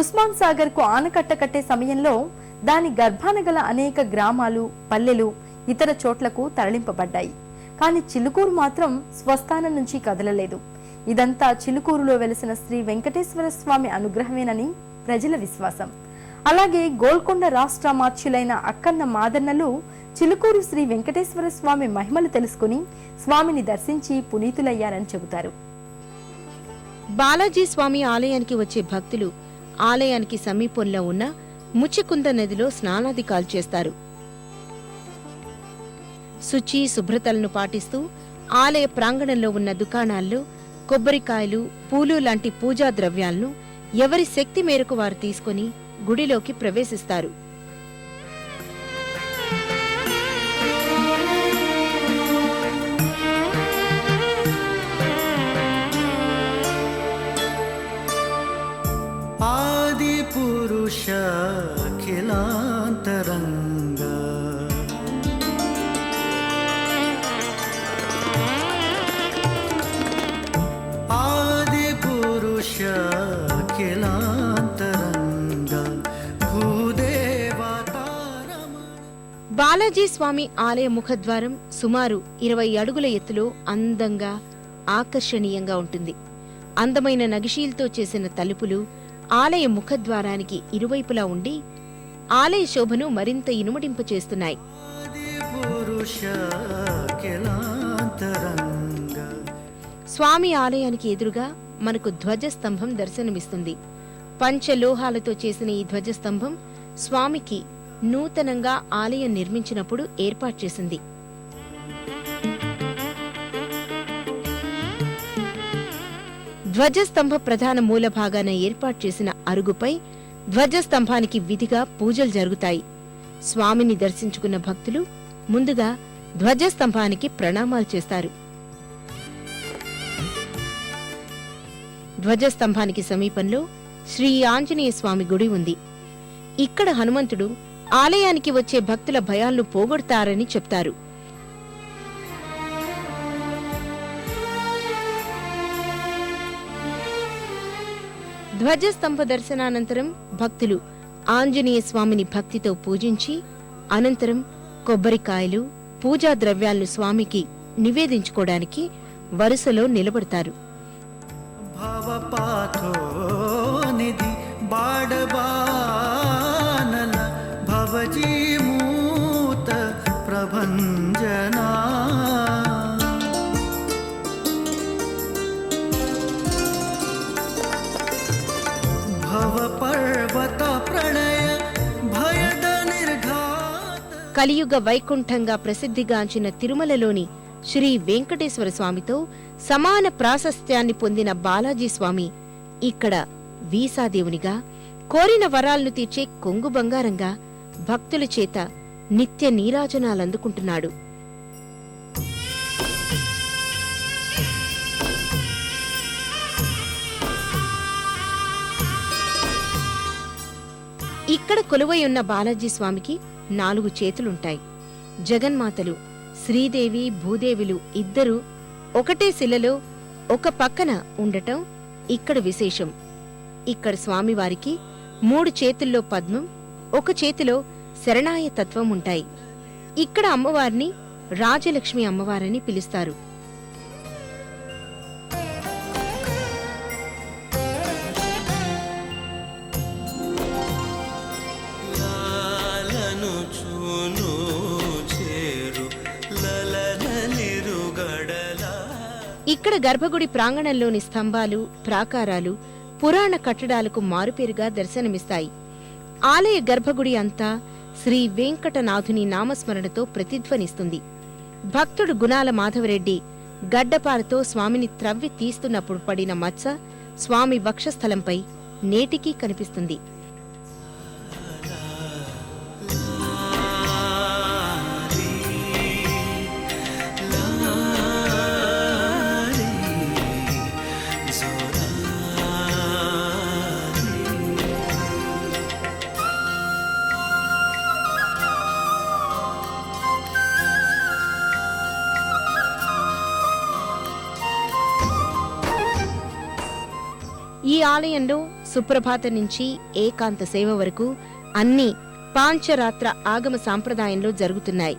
ఉస్మాన్ సాగర్కు ఆనకట్ట కట్టే సమయంలో దాని గర్భాన గల అనేక గ్రామాలు పల్లెలు ఇతర చోట్లకు తరలింపబడ్డాయి. కానీ చిలుకూరు మాత్రం స్వస్థానం నుంచి కదలలేదు. ఇదంతా చిలుకూరులో వెలిసిన శ్రీ వెంకటేశ్వర స్వామి అనుగ్రహమేనని ప్రజల విశ్వాసం. అలాగే గోల్కొండ రాష్ట్ర మార్చులైన అక్కన్న మాదన్నలు చిలుకూరు శ్రీ వెంకటేశ్వర స్వామి మహిమలు తెలుసుకుని స్వామిని దర్శించి పునీతులయ్యారని చెబుతారు. బాలాజీ స్వామి ఆలయానికి వచ్చే భక్తులు ఆలయానికి సమీపంలో ఉన్న ముచ్చికుంద నదిలో స్నానాధికాలు చేస్తారు శుచి శుభ్రతలను పాటిస్తూ ఆలయ ప్రాంగణంలో ఉన్న దుకాణాల్లో కొబ్బరికాయలు పూలు లాంటి పూజా ద్రవ్యాలను ఎవరి శక్తి మేరకు వారు తీసుకుని గుడిలోకి ప్రవేశిస్తారు. आदिपुरुष अखिलान्तरङ्ग आदिपुरुष अखिलान्तरङ्ग भूदेवतारम బాలాజీ స్వామి ఆలయ ముఖద్వారం సుమారు ఇరవై అడుగుల ఎత్తులో అందంగా ఆకర్షణీయంగా ఉంటుంది అందమైన నగిషీలతో చేసిన తలుపులు ఆలయ ముఖద్వారానికి ఇరువైపులా ఉండి ఆలయ శోభను మరింత ఇనుమడింపచేస్తున్నాయి స్వామి ఆలయానికి ఎదురుగా మనకు ధ్వజస్తంభం దర్శనమిస్తుంది. పంచలోహాలతో చేసిన ఈ ధ్వజస్తంభం స్వామికి నూతనంగా ఆలయం నిర్మించినప్పుడు ఏర్పాటు చేసింది. ధ్వజస్తంభ ప్రధాన మూల భాగాన ఏర్పాటు చేసిన అరుగుపై ధ్వజస్తంభానికి విధిగా పూజలు జరుగుతాయి. స్వామిని దర్శించుకున్న భక్తులు ముందుగా ధ్వజస్తంభానికి ప్రణామాలు చేస్తారు. ధ్వజస్తంభానికి సమీపంలో శ్రీ ఆంజనేయ స్వామి గుడి ఉంది. ఇక్కడ హనుమంతుడు ఆలయానికి వచ్చే భక్తుల భయాలను పోగొడతారని చెప్తారు. ధ్వజస్తంభ దర్శనానంతరం భక్తులు ఆంజనేయ స్వామిని భక్తితో పూజించి అనంతరం కొబ్బరికాయలు పూజా ద్రవ్యాలను స్వామికి నివేదించుకోవడానికి వరుసలో నిలబడతారు. కలియుగ వైకుంఠంగా ప్రసిద్ధిగాంచిన తిరుమలలోని శ్రీ వెంకటేశ్వర స్వామితో సమాన ప్రాశస్త్యాన్ని పొందిన బాలాజీ స్వామి ఇక్కడ వీసాదేవునిగా కోరిన వరాలను తీర్చే కొంగు బంగారంగా భక్తుల చేత నిత్య నీరాజనాలందుకుంటున్నాడు. ఇక్కడ కొలువై ఉన్న బాలాజీ స్వామికి నాలుగు చేతులుంటాయి. జగన్మాతలు శ్రీదేవి భూదేవులు ఇద్దరూ ఒకటే శిలలో ఒక పక్కన ఉండటం ఇక్కడ విశేషం. ఇక్కడ స్వామివారికి మూడు చేతుల్లో పద్మం ఒక చేతిలో శరణాయ తత్వం ఉంటాయి ఇక్కడ అమ్మవారిని రాజలక్ష్మి అమ్మవారని పిలుస్తారు. ఇక్కడ గర్భగుడి ప్రాంగణంలోని స్తంభాలు ప్రాకారాలు పురాణ కట్టడాలకు మారుపేరుగా దర్శనమిస్తాయి. ఆలయ గర్భగుడి అంతా శ్రీ వెంకటనాథుని నామస్మరణతో ప్రతిధ్వనిస్తుంది. భక్తుడు గుణాల మాధవరెడ్డి గడ్డపారతో స్వామిని త్రవ్వి తీస్తున్నప్పుడు పడిన మచ్చ స్వామి వక్షస్థలంపై నేటికీ కనిపిస్తుంది. ఈ ఆలయంలో సుప్రభాత నుంచి ఏకాంత సేవ వరకు అన్నీ పాంచరాత్ర ఆగమ సాంప్రదాయంలో జరుగుతున్నాయి.